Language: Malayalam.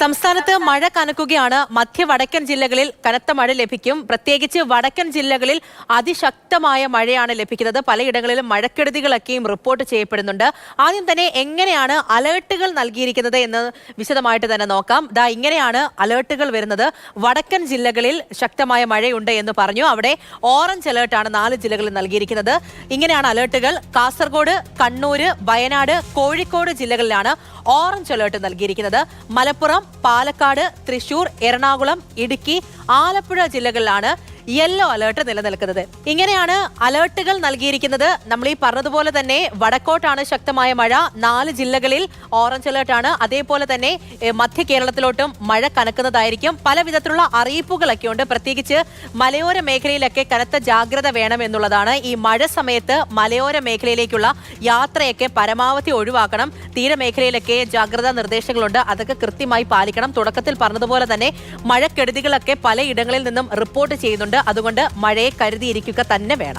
സംസ്ഥാനത്ത് മഴ കനക്കുകയാണ്. മധ്യ വടക്കൻ ജില്ലകളിൽ കനത്ത മഴ ലഭിക്കും. പ്രത്യേകിച്ച് വടക്കൻ ജില്ലകളിൽ അതിശക്തമായ മഴയാണ് ലഭിക്കുന്നത്. പലയിടങ്ങളിലും മഴക്കെടുതികളൊക്കെയും റിപ്പോർട്ട് ചെയ്യപ്പെടുന്നുണ്ട്. ആദ്യം തന്നെ എങ്ങനെയാണ് അലേർട്ടുകൾ നൽകിയിരിക്കുന്നത് എന്ന് വിശദമായിട്ട് തന്നെ നോക്കാം. ദാ ഇങ്ങനെയാണ് അലേർട്ടുകൾ വരുന്നത്. വടക്കൻ ജില്ലകളിൽ ശക്തമായ മഴയുണ്ട് എന്ന് പറഞ്ഞു. അവിടെ ഓറഞ്ച് അലേർട്ടാണ് നാല് ജില്ലകളിൽ നൽകിയിരിക്കുന്നത്. ഇങ്ങനെയാണ് അലേർട്ടുകൾ. കാസർഗോഡ് കണ്ണൂര് വയനാട് കോഴിക്കോട് ജില്ലകളിലാണ് ഓറഞ്ച് അലേർട്ട് നൽകിയിരിക്കുന്നത്. മലപ്പുറം പാലക്കാട് തൃശൂർ എറണാകുളം ഇടുക്കി ആലപ്പുഴ ജില്ലകളിലാണ് യെല്ലോ അലേർട്ട് നിലനിൽക്കുന്നത്. ഇങ്ങനെയാണ് അലേർട്ടുകൾ നൽകിയിരിക്കുന്നത്. നമ്മൾ ഈ പറഞ്ഞതുപോലെ തന്നെ വടക്കോട്ടാണ് ശക്തമായ മഴ. നാല് ജില്ലകളിൽ ഓറഞ്ച് അലേർട്ടാണ് അതേപോലെ തന്നെ മധ്യ കേരളത്തിലോട്ടും മഴ കനക്കുന്നതായിരിക്കും. പല വിധത്തിലുള്ള അറിയിപ്പുകളൊക്കെ ഉണ്ട്. പ്രത്യേകിച്ച് മലയോര മേഖലയിലൊക്കെ കനത്ത ജാഗ്രത വേണം എന്നുള്ളതാണ്. ഈ മഴ സമയത്ത് മലയോര മേഖലയിലേക്കുള്ള യാത്രയൊക്കെ പരമാവധി ഒഴിവാക്കണം. തീരമേഖലയിലൊക്കെ ജാഗ്രതാ നിർദ്ദേശങ്ങളുണ്ട്. അതൊക്കെ കൃത്യമായി പാലിക്കണം. തുടക്കത്തിൽ പറഞ്ഞതുപോലെ തന്നെ മഴക്കെടുതികളൊക്കെ പലയിടങ്ങളിൽ നിന്നും റിപ്പോർട്ട് ചെയ്യുന്നുണ്ട്. അതുകൊണ്ട് മഴയെ കരുതിയിരിക്കുക തന്നെ വേണം.